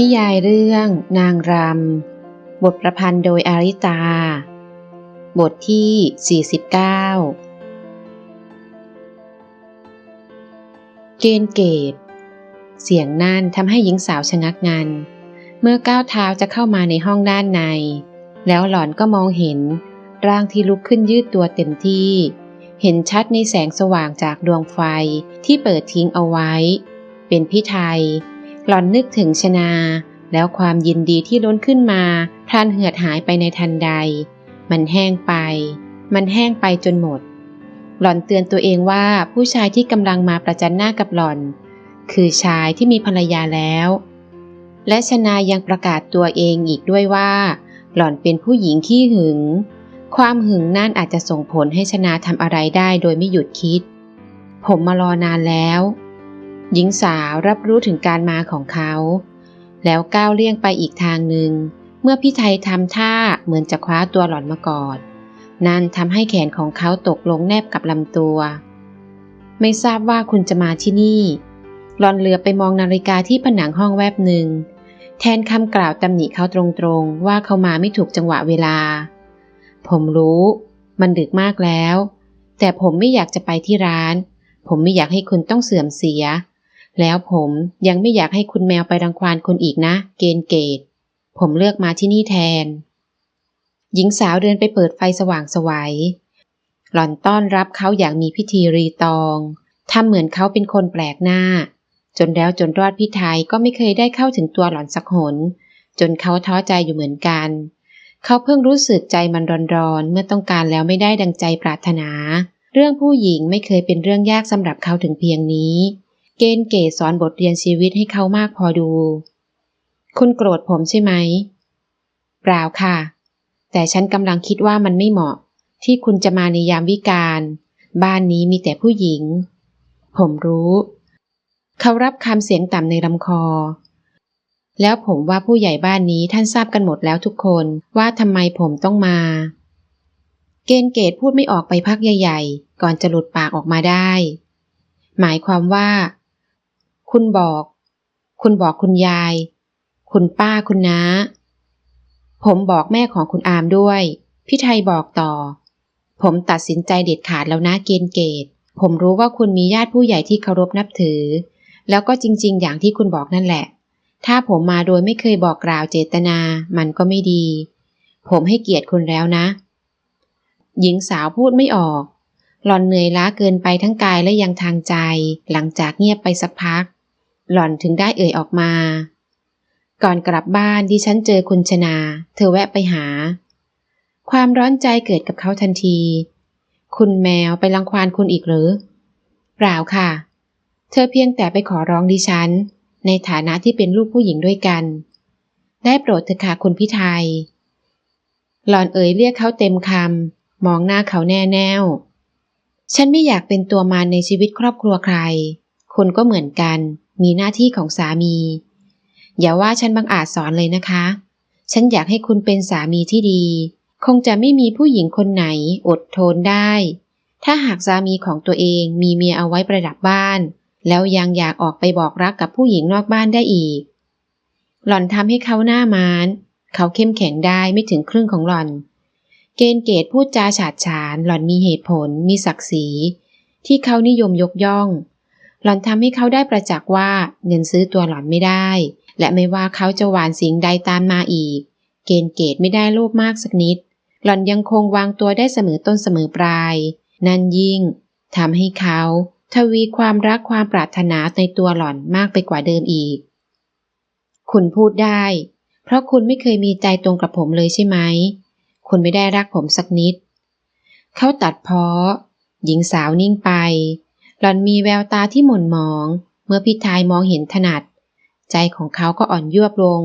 นิยายเรื่อง นางรำ บทประพันธ์โดยอาริตา บทที่ 49 เกณฑ์เกต เสียงนั่นทำให้หญิงสาวชะงักงัน เมื่อก้าวเท้าจะเข้ามาในห้องด้านใน แล้วหล่อนก็มองเห็น ร่างที่ลุกขึ้นยืดตัวเต็มที่ เห็นชัดในแสงสว่างจากดวงไฟที่เปิดทิ้งเอาไว้ เป็นพี่ไทย หล่อนนึกถึงชนา แล้วความยินดีที่ล้นขึ้นมาพลันเหือดหายไปในทันใด มันแห้งไป มันแห้งไปจนหมด หล่อนเตือนตัวเองว่าผู้ชายที่กำลังมาประจันหน้ากับหล่อน คือชายที่มีภรรยาแล้ว และชนายังประกาศตัวเองอีกด้วยว่า หล่อนเป็นผู้หญิงขี้หึง ความหึงนั่นอาจจะส่งผลให้ชนาทำอะไรได้โดยไม่หยุดคิด ผมมารอนานแล้ว หญิงสาวรับรู้ถึงการมาของเขา แล้วก้าวเลี่ยงไปอีกทางหนึ่ง เมื่อพี่ไทยทำท่าเหมือนจะคว้าตัวหล่อนมากอด นั่นทำให้แขนของเขาตกลงแนบกับลำตัว ไม่ทราบว่าคุณจะมาที่นี่หลอนเหลือไปมองนาฬิกาที่ผนังห้องแวบหนึ่ง แทนคำกล่าวตำหนิเขาตรงๆ ว่าเขามาไม่ถูกจังหวะเวลา ผมรู้ มันดึกมากแล้ว แต่ผมไม่อยากจะไปที่ร้าน ผมไม่อยากให้คุณต้องเสื่อมเสีย แล้วผมยังไม่อยากให้คุณแมวไปรังควานคนอีกนะ เกณฑ์เกต ผมเลือกมาที่นี่แทน หญิงสาวเดินไปเปิดไฟสว่างสวัย หล่อนต้อนรับเขาอย่างมีพิธีรีตอง ทำเหมือนเขาเป็นคนแปลกหน้า จนแล้วจนรอดพี่ไทยก็ไม่เคยได้เข้าถึงตัวหล่อนสักหน จนเขาท้อใจอยู่เหมือนกัน เขาเพิ่งรู้สึกใจมันร้อนๆเมื่อต้องการแล้วไม่ได้ดังใจปรารถนา เรื่องผู้หญิงไม่เคยเป็นเรื่องยากสำหรับเขาถึงเพียงนี้ เกณฑ์เกตสอนบทเรียนชีวิตให้เขามากพอดู คุณโกรธผมใช่ไหม เปล่าค่ะ แต่ฉันกำลังคิดว่ามันไม่เหมาะ ที่คุณจะมาในยามวิกาลบ้านนี้มีแต่ผู้หญิง ผมรู้ เขารับคำเสียงต่ำในลำคอ แล้วผมว่าผู้ใหญ่บ้านนี้ท่านทราบกันหมดแล้วทุกคนว่าทำไมผมต้องมา เกณฑ์เกตพูดไม่ออกไปพักใหญ่ ๆ ก่อนจะหลุดปากออกมาได้ หมายความว่า คุณบอก คุณบอกคุณยาย คุณป้าคุณน้า ผมบอกแม่ของคุณอามด้วย พี่ไทยบอกต่อ ผมตัดสินใจเด็ดขาดแล้วนะเกณฑ์เกต ผมรู้ว่าคุณมีญาติผู้ใหญ่ที่เคารพนับถือ แล้วก็จริง ๆ อย่างที่คุณบอกนั่นแหละ ถ้าผมมาโดยไม่เคยบอกกล่าวเจตนา มันก็ไม่ดี ผมให้เกียรติคุณแล้วนะ หญิงสาวพูดไม่ออกหล่อนเหนื่อยล้าเกินไปทั้งกายและยังทางใจ หลังจากเงียบไปสักพัก หล่อนถึงได้เอ่ยออกมา ก่อนกลับบ้านดิฉันเจอคุณชนา เธอแวะไปหา ความร้อนใจเกิดกับเขาทันที คุณแมวไปรังควานคุณอีกหรือ เปล่าค่ะ เธอเพียงแต่ไปขอร้องดิฉัน ในฐานะที่เป็นลูกผู้หญิงด้วยกัน ได้โปรดเถอะค่ะคุณพี่ไทยหล่อนเอ่ยเรียกเขาเต็มคำมองหน้าเขาแน่แน่วฉันไม่อยากเป็นตัวมารในชีวิตครอบครัวใคร คุณก็เหมือนกัน มีหน้าที่ของสามี อย่าว่าฉันบังอาจสอนเลยนะคะ ฉันอยากให้คุณเป็นสามีที่ดี คงจะไม่มีผู้หญิงคนไหนอดทนได้ ถ้าหากสามีของตัวเองมีเมียเอาไว้ประดับบ้าน แล้วยังอยากออกไปบอกรักกับผู้หญิงนอกบ้านได้อีก หล่อนทำให้เขาหน้ามาน เขาเข้มแข็งได้ไม่ถึงครึ่งของหล่อน เกณฑ์เกตพูดจาฉาดฉาน หล่อนมีเหตุผล มีศักดิ์ศรีที่เขานิยมยกย่อง หล่อนทำให้เขาได้ประจักษ์ว่าเงินซื้อตัวหล่อนไม่ได้ และไม่ว่าเขาจะหวานสิ่งใดตามมาอีก เกณฑ์เกตไม่ได้โลภมากสักนิด หล่อนยังคงวางตัวได้เสมอต้นเสมอปลาย นั่นยิ่งทำให้เขาทวีความรักความปรารถนาในตัวหล่อนมากไปกว่าเดิมอีก คุณพูดได้ เพราะคุณไม่เคยมีใจตรงกับผมเลยใช่ไหม คุณไม่ได้รักผมสักนิด เขาตัดเพาะ หญิงสาวนิ่งไป หล่อนมีแววตาที่หม่นหมอง เมื่อพิทายมองเห็นถนัด ใจของเขาก็อ่อนยวบลง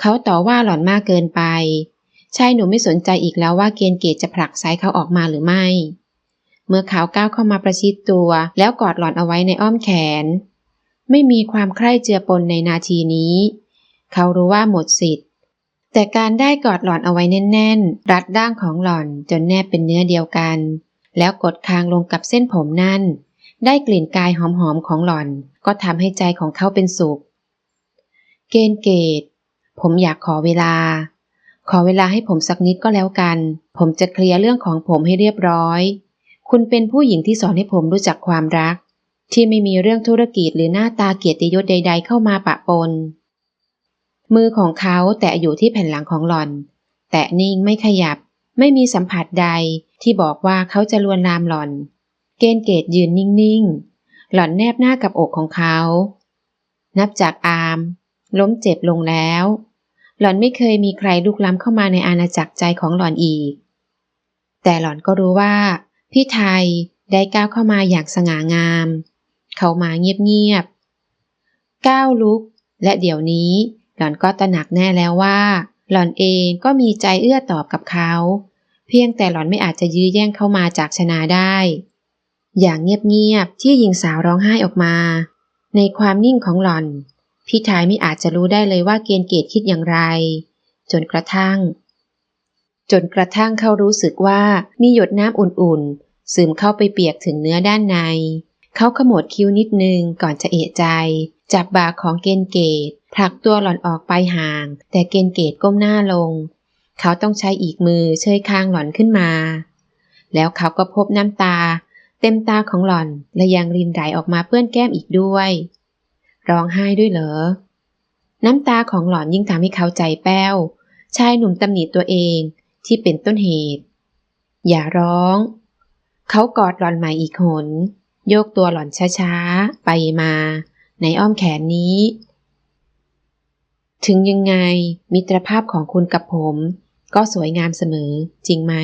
เขาต่อว่าหล่อนมากเกินไป ชายหนุ่มไม่สนใจอีกแล้วว่าเกณฑ์เกตจะผลักไซเขาออกมาหรือไม่ เมื่อเขาก้าวเข้ามาประชิดตัว แล้วกอดหล่อนเอาไว้ในอ้อมแขน ไม่มีความใคร่เจือปนในนาทีนี้ เขารู้ว่าหมดสิทธิ์ แต่การได้กอดหล่อนเอาไว้แน่น ๆ รัดร่างของหล่อนจนแนบเป็นเนื้อเดียวกัน แล้วกดคางลงกับเส้นผมนั่น ได้กลิ่นกายหอมๆของหล่อน ก็ทำให้ใจของเขาเป็นสุข เกณฑ์เกต ผมอยากขอเวลา ขอเวลาให้ผมสักนิดก็แล้วกัน ผมจะเคลียร์เรื่องของผมให้เรียบร้อย คุณเป็นผู้หญิงที่สอนให้ผมรู้จักความรัก ที่ไม่มีเรื่องธุรกิจหรือหน้าตาเกียรติยศใด ๆ เข้ามาปะปน มือของเขาแตะอยู่ที่แผ่นหลังของหล่อน แตะนิ่งไม่ขยับ ไม่มีสัมผัสใดที่บอกว่าเขาจะลวนลามหล่อน ณฑ์เกตยืนนิ่งๆ หล่อนแนบหน้ากับอกของเขา นับจากอาม ล้มเจ็บลงแล้ว หล่อนไม่เคยมีใครลุกล้ำเข้ามาในอาณาจักรใจของหล่อนอีก แต่หล่อนก็รู้ว่า พี่ไทยได้ก้าวเข้ามาอย่างสง่างาม เขามาเงียบๆ ก้าวลุก และเดี๋ยวนี้ หล่อนก็ตระหนักแน่แล้วว่า หล่อนเองก็มีใจเอื้อตอบกับเขา เพียงแต่หล่อนไม่อาจจะยื้อแย่งเข้ามาจากชนาได้ อย่างเงียบๆที่หญิงสาวร้องไห้ออกมา ในความนิ่งของหล่อน พี่ชายไม่อาจจะรู้ได้เลยว่าเกณฑ์เกตคิดอย่างไร จนกระทั่ง จนกระทั่งเขารู้สึกว่ามีหยดน้ำอุ่นๆซึมเข้าไปเปียกถึงเนื้อด้านใน เขาขมวดคิ้วนิดนึงก่อนจะเอะใจ จับบ่าของเกณฑ์เกตผลักตัวหล่อนออกไปห่าง แต่เกณฑ์เกตก้มหน้าลง เขาต้องใช้อีกมือเชยคางหล่อนขึ้นมา แล้วเขาก็พบน้ำตา เต็มตาของหล่อนและยังรินไหลออกมาเปื้อนแก้มอีกด้วย ร้องไห้ด้วยเหรอ น้ำตาของหล่อนยิ่งทำให้เขาใจแป้ว ชายหนุ่มตำหนิตัวเองที่เป็นต้นเหตุ อย่าร้อง เขากอดหล่อนใหม่อีกหน โยกตัวหล่อนช้าๆ ไปมา ในอ้อมแขนนี้ ถึงยังไงมิตรภาพของคุณกับผม ก็สวยงามเสมอจริงไหม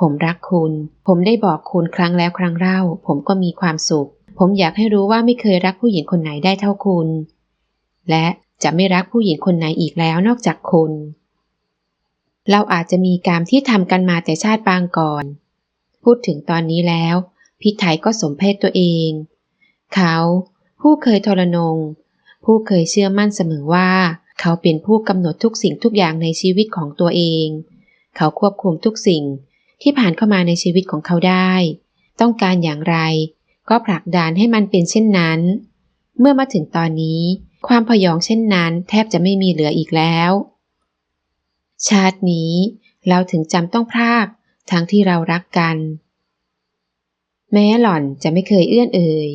ผมรักคุณ ผมได้บอกคุณครั้งแล้วครั้งเล่า ผมก็มีความสุข ผมอยากให้รู้ว่าไม่เคยรักผู้หญิงคนไหนได้เท่าคุณ และจะไม่รักผู้หญิงคนไหนอีกแล้วนอกจากคุณ เราอาจจะมีกรรมที่ทำกันมาแต่ชาติปางก่อน พูดถึงตอนนี้แล้วพี่ไทยก็สมเพศตัวเอง เขา ผู้เคยทรนง ผู้เคยเชื่อมั่นเสมอว่า เขาเป็นผู้กำหนดทุกสิ่งทุกอย่างในชีวิตของตัวเอง เขาควบคุมทุกสิ่ง ที่ผ่านเข้ามาในชีวิตของเขาได้ ต้องการอย่างไร ก็ผลักดันให้มันเป็นเช่นนั้น เมื่อมาถึงตอนนี้ ความพยองเช่นนั้น แทบจะไม่มีเหลืออีกแล้ว ชาตินี้เราถึงจำต้องพรากทั้งที่เรารักกัน แม้หล่อนจะไม่เคยเอื้อนเอ่ย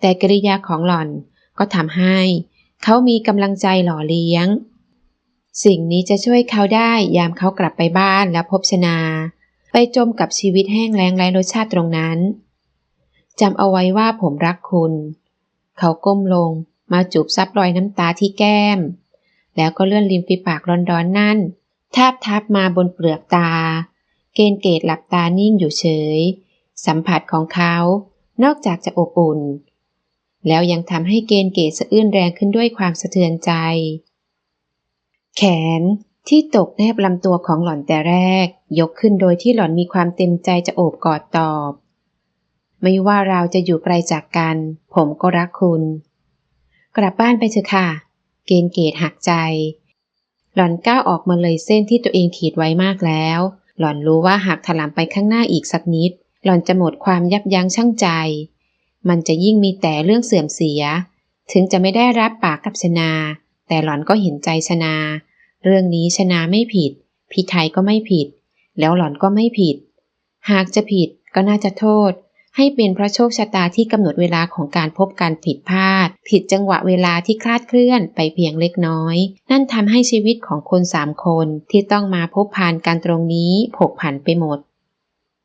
แต่กริยาของหล่อนก็ทำให้ เขามีกำลังใจหล่อเลี้ยง สิ่งนี้จะช่วยเขาได้ยามเขากลับไปบ้านแล้วพบชนา ไปจมกับชีวิตแห้งแล้งไร้รสชาติตรงนั้นจำเอาไว้ว่าผมรักคุณ เขาก้มลงมาจูบซับรอยน้ำตาที่แก้ม แล้วก็เลื่อนริมฝีปากร้อนๆนั่นทาบทับมาบนเปลือกตา เกณฑ์เกตหลับตานิ่งอยู่เฉย สัมผัสของเขา นอกจากจะอบอุ่น แล้วยังทำให้เกณฑ์เกตสะอื้นแรงขึ้นด้วยความสะเทือนใจ แขน ที่ตกแนบลำตัวของหล่อนแต่แรก ยกขึ้นโดยที่หล่อนมีความเต็มใจจะโอบกอดตอบ ไม่ว่าเราจะอยู่ไกลจากกัน ผมก็รักคุณ กลับบ้านไปเถอะค่ะ เกณฑ์เกตหักใจ หล่อนก้าวออกมาเลยเส้นที่ตัวเองขีดไว้มากแล้ว หล่อนรู้ว่าหากถลำไปข้างหน้าอีกสักนิด หล่อนจะหมดความยับยั้งชั่งใจ มันจะยิ่งมีแต่เรื่องเสื่อมเสีย ถึงจะไม่ได้รับปากกับชนา แต่หล่อนก็เห็นใจชนา เรื่องนี้ชนาไม่ผิด พี่ไทยก็ไม่ผิด แล้วหล่อนก็ไม่ผิด หากจะผิดก็น่าจะโทษ ให้เป็นเพราะโชคชะตาที่กำหนดเวลาของการพบการผิดพลาด ผิดจังหวะเวลาที่คลาดเคลื่อนไปเพียงเล็กน้อย นั่นทำให้ชีวิตของคนสามคนที่ต้องมาพบผ่านการตรงนี้ผกผันไปหมด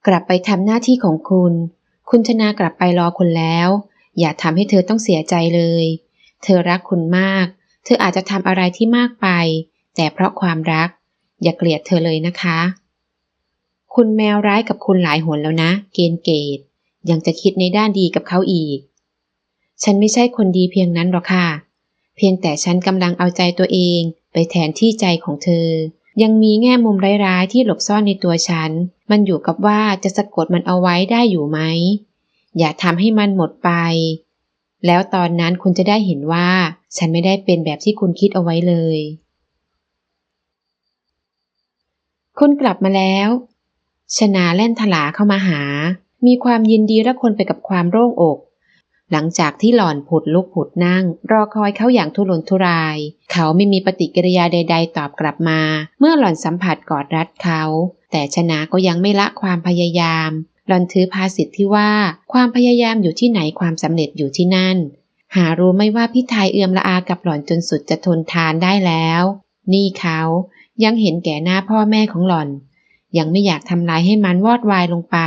กลับไปทำหน้าที่ของคุณ คุณชนากลับไปรอคุณแล้ว อย่าทำให้เธอต้องเสียใจเลย เธอรักคุณมาก เธออาจจะทำอะไรที่มากไป แต่เพราะความรัก อย่าเกลียดเธอเลยนะคะ คุณแมวร้ายกับคุณหลายหนแล้วนะ เกณฑ์เกตยังจะคิดในด้านดีกับเขาอีก ฉันไม่ใช่คนดีเพียงนั้นหรอกค่ะ เพียงแต่ฉันกำลังเอาใจตัวเองไปแทนที่ใจของเธอ ยังมีแง่มุมร้ายๆที่หลบซ่อนในตัวฉัน มันอยู่กับว่าจะสะกดมันเอาไว้ได้อยู่ไหม อย่าทำให้มันหมดไป แล้วตอนนั้นคุณจะได้เห็นว่า ฉันไม่ได้เป็นแบบที่คุณคิดเอาไว้เลย คุณกลับมาแล้ว ชนาแล่นถลาเข้ามาหา มีความยินดีและคนไปกับความโล่งอก หลังจากที่หล่อนผุดลุกผุดนั่ง รอคอยเขาอย่างทุรนทุราย เขาไม่มีปฏิกิริยาใด ๆ ตอบกลับมา เมื่อหล่อนสัมผัสกอดรัดเขา แต่ชนะก็ยังไม่ละความพยายาม หล่อนถือภาษิตที่ว่า ความพยายามอยู่ที่ไหนความสำเร็จอยู่ที่นั่น หารู้ไม่ว่าพี่ทายเอื่อมละอากับหล่อนจนสุดจะทนทานได้แล้ว นี่เขา ยังเห็นแก่หน้าพ่อแม่ของหล่อน ยังไม่อยากทำลายให้มันวอดวายลงไป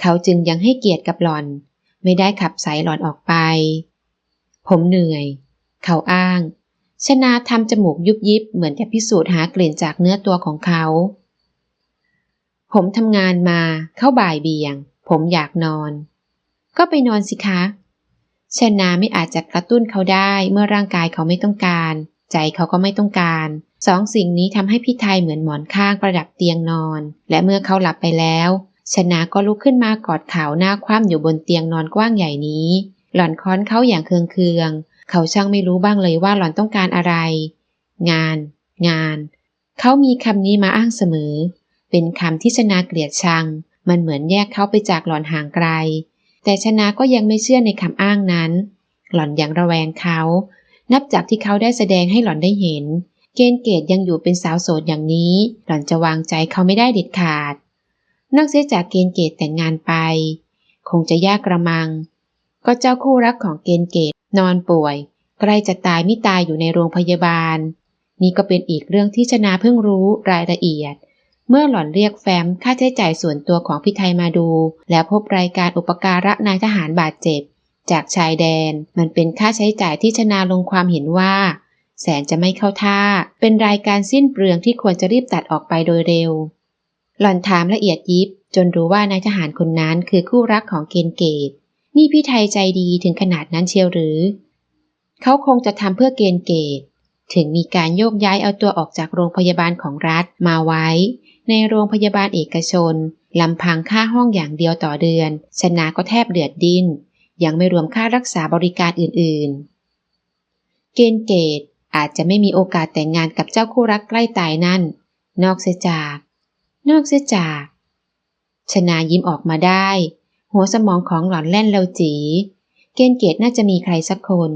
เขาจึงยังให้เกียรติกับหล่อน ไม่ได้ขับสายหล่อนออกไป ผมเหนื่อย เขาอ้าง ชนาทำจมูกยุบยิบเหมือนจะพิสูจน์หากลิ่นจากเนื้อตัวของเขา ผมทำงานมา เข้าบ่ายเบียง ผมอยากนอน ก็ไปนอนสิคะชนาไม่อาจจะกระตุ้นเขาได้เมื่อร่างกายเขาไม่ต้องการ ใจเขาก็ไม่ต้องการสองสิ่งนี้ทำให้พี่ไทยเหมือนหมอนข้างประดับเตียงนอน และเมื่อเขาหลับไปแล้ว ชนาก็ลุกขึ้นมากอดเขาหน้าคว่ำอยู่บนเตียงนอนกว้างใหญ่นี้ หล่อนค้อนเขาอย่างเคืองๆเขาช่างไม่รู้บ้างเลยว่าหล่อนต้องการอะไร งาน งาน เขามีคำนี้มาอ้างเสมอ เป็นคำที่ชนาเกลียดชัง มันเหมือนแยกเขาไปจากหล่อนห่างไกล แต่ชนาก็ยังไม่เชื่อในคำอ้างนั้น หล่อนยังระแวงเขา นับจากที่เขาได้แสดงให้หล่อนได้เห็น เกณฑ์เกตยังอยู่เป็นสาวโสดอย่างนี้ หล่อนจะวางใจเขาไม่ได้เด็ดขาด นอกเสียจากเกณฑ์เกตแต่งงานไป คงจะยากกระมัง ก็เจ้าคู่รักของเกณฑ์เกตนอนป่วย ใกล้จะตายไม่ตายอยู่ในโรงพยาบาล นี่ก็เป็นอีกเรื่องที่ชนาเพิ่งรู้รายละเอียด เมื่อหล่อนเรียกแฟ้มค่าใช้จ่ายส่วนตัวของพี่ไทยมาดู แล้วพบรายการอุปการะนายทหารบาดเจ็บ จากชายแดน มันเป็นค่าใช้จ่ายที่ชนาลงความเห็นว่า แสนจะไม่เข้าท่า เป็นรายการสิ้นเปลืองที่ควรจะรีบตัดออกไปโดยเร็ว หล่อนถามละเอียดยิบ จนรู้ว่านายทหารคนนั้นคือคู่รักของเกณฑ์เกต นี่พี่ไทยใจดีถึงขนาดนั้นเชียวหรือ เขาคงจะทำเพื่อเกณฑ์เกต ถึงมีการโยกย้ายเอาตัวออกจากโรงพยาบาลของรัฐมาไว้ ในโรงพยาบาลเอกชนลำพังค่าห้องอย่างเดียวต่อเดือนชนะก็แทบเดือดดิ้น ยังไม่รวมค่ารักษาบริการอื่นๆ เกณฑ์เกตอาจจะไม่มีโอกาสแต่งงานกับเจ้าคู่รักใกล้ตายนั่น นอกเสียจาก นอกเสียจาก ชนายิ้มออกมาได้ หัวสมองของหล่อนแล่นเร็วจี เกณฑ์เกตน่าจะมีใครสักคน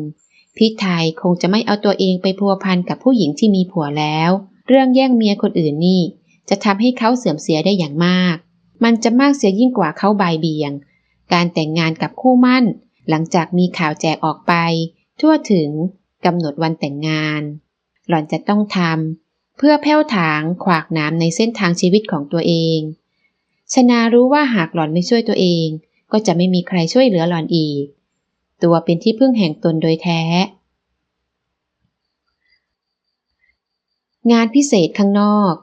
พี่ไทยคงจะไม่เอาตัวเองไปพัวพันกับผู้หญิงที่มีผัวแล้ว เรื่องแย่งเมียคนอื่นนี่ จะทำให้เขาเสื่อมเสียได้อย่างมาก มันจะมากเสียยิ่งกว่าเขาบายเบียง การแต่งงานกับคู่มั่น หลังจากมีข่าวแจกออกไป ทั่วถึงกำหนดวันแต่งงาน หล่อนจะต้องทำเพื่อแผ้วถางขวากน้ำในเส้นทางชีวิตของตัวเอง ชนารู้ว่าหากหล่อนไม่ช่วยตัวเอง ก็จะไม่มีใครช่วยเหลือหล่อนอีก ตัวเป็นที่พึ่งแห่งตนโดยแท้ งานพิเศษข้างนอก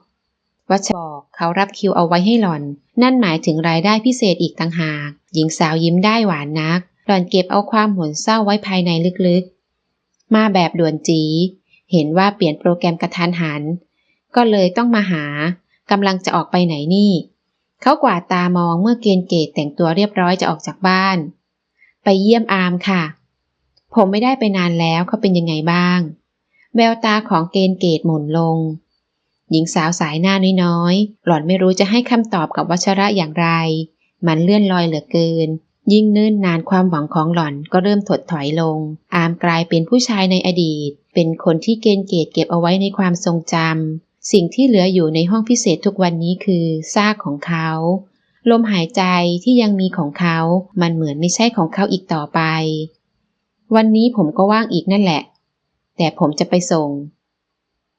วัชบอกเขารับคิวเอาไว้ให้หล่อน นั่นหมายถึงรายได้พิเศษอีกต่างหาก หญิงสาวยิ้มได้หวานนัก หล่อนเก็บเอาความหวนเศร้าไว้ภายในลึกๆ มาแบบด่วนจี เห็นว่าเปลี่ยนโปรแกรมกระทันหัน ก็เลยต้องมาหากำลังจะออกไปไหนนี่ เขากวาดตามองเมื่อเกณฑ์เกตแต่งตัวเรียบร้อยจะออกจากบ้าน ไปเยี่ยมอามค่ะ ผมไม่ได้ไปนานแล้วเขาเป็นยังไงบ้าง แววตาของเกณฑ์เกตหมุนลง หญิงสาวสายหน้าน้อยๆ หล่อนไม่รู้จะให้คำตอบกับวัชระอย่างไร มันเลื่อนลอยเหลือเกิน ยิ่งเนิ่นนานความหวังของหล่อนก็เริ่มถดถอยลง อามกลายเป็นผู้ชายในอดีต เป็นคนที่เกณฑ์เกตเก็บเอาไว้ในความทรงจำสิ่งที่เหลืออยู่ในห้องพิเศษทุกวันนี้คือซากของเขาลมหายใจที่ยังมีของเขา มันเหมือนไม่ใช่ของเขาอีกต่อไป วันนี้ผมก็ว่างอีกนั่นแหละ แต่ผมจะไปส่ง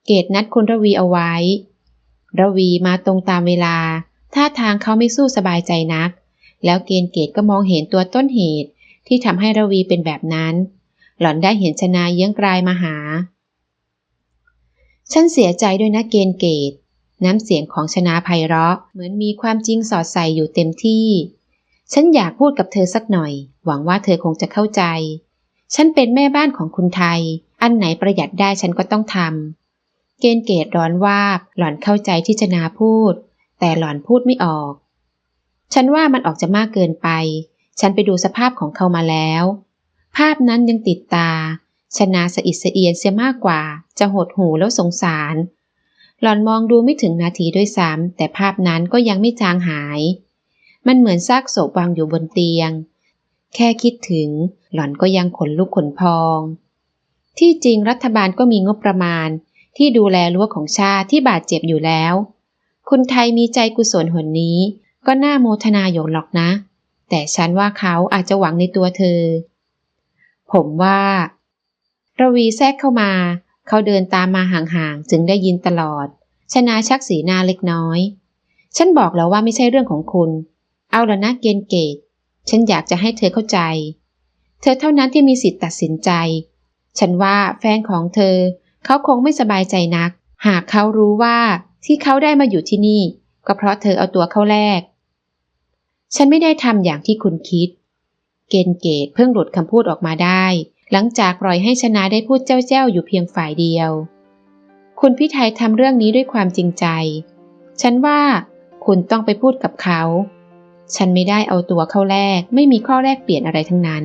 เกตนัดคุณระวีเอาไว้ ระวีมาตรงตามเวลา ท่าทางเขาไม่สู้สบายใจนัก แล้วเกณฑ์เกตก็มองเห็นตัวต้นเหตุที่ทำให้ระวีเป็นแบบนั้น หล่อนได้เห็นชนาเยื้องกลายมาหา ฉันเสียใจด้วยนะเกณฑ์เกต น้ำเสียงของชนาไพเราะเหมือนมีความจริงสอดใส่อยู่เต็มที่ ฉันอยากพูดกับเธอสักหน่อย หวังว่าเธอคงจะเข้าใจ ฉันเป็นแม่บ้านของคุณไทย อันไหนประหยัดได้ฉันก็ต้องทำเกณฑ์เกตร้อนวาบ หล่อนเข้าใจที่ชนาพูด แต่หล่อนพูดไม่ออก ฉันว่ามันออกจะมากเกินไป ฉันไปดูสภาพของเขามาแล้ว ภาพนั้นยังติดตา ชนาสะอิดสะเอียนเสียมากกว่า จะหดหูแล้วสงสาร หล่อนมองดูไม่ถึงนาทีด้วยซ้ำแต่ภาพนั้นก็ยังไม่จางหาย มันเหมือนซากศพวางอยู่บนเตียง แค่คิดถึง หล่อนก็ยังขนลุกขนพอง ที่จริงรัฐบาลก็มีงบประมาณที่ดูแลรั้วของชาติที่บาดเจ็บอยู่แล้ว คุณไทยมีใจกุศลหนนี้ ก็น่าโมทนาอยู่หรอกนะ แต่ฉันว่าเขาอาจจะหวังในตัวเธอ ผมว่าระวีแทรกเข้ามา เขาเดินตามมาห่างๆ จึงได้ยินตลอด ชนาชักสีหน้าเล็กน้อย ฉันบอกแล้วว่าไม่ใช่เรื่องของคุณ เอาละนะเกณฑ์เกต ฉันอยากจะให้เธอเข้าใจ เธอเท่านั้นที่มีสิทธิ์ตัดสินใจ ฉันว่าแฟนของเธอ เขาคงไม่สบายใจนัก หากเขารู้ว่า ที่เขาได้มาอยู่ที่นี่ ก็เพราะเธอเอาตัวเข้าแลก ฉันไม่ได้ทำอย่างที่คุณคิด เกณฑ์เกตเพิ่งหลุดคำพูดออกมาได้ หลังจากปล่อยให้ชนะได้พูดเจ้าๆอยู่เพียงฝ่ายเดียว คุณพี่ไทยทำเรื่องนี้ด้วยความจริงใจ ฉันว่าคุณต้องไปพูดกับเขา ฉันไม่ได้เอาตัวเข้าแลก ไม่มีข้อแลกเปลี่ยนอะไรทั้งนั้น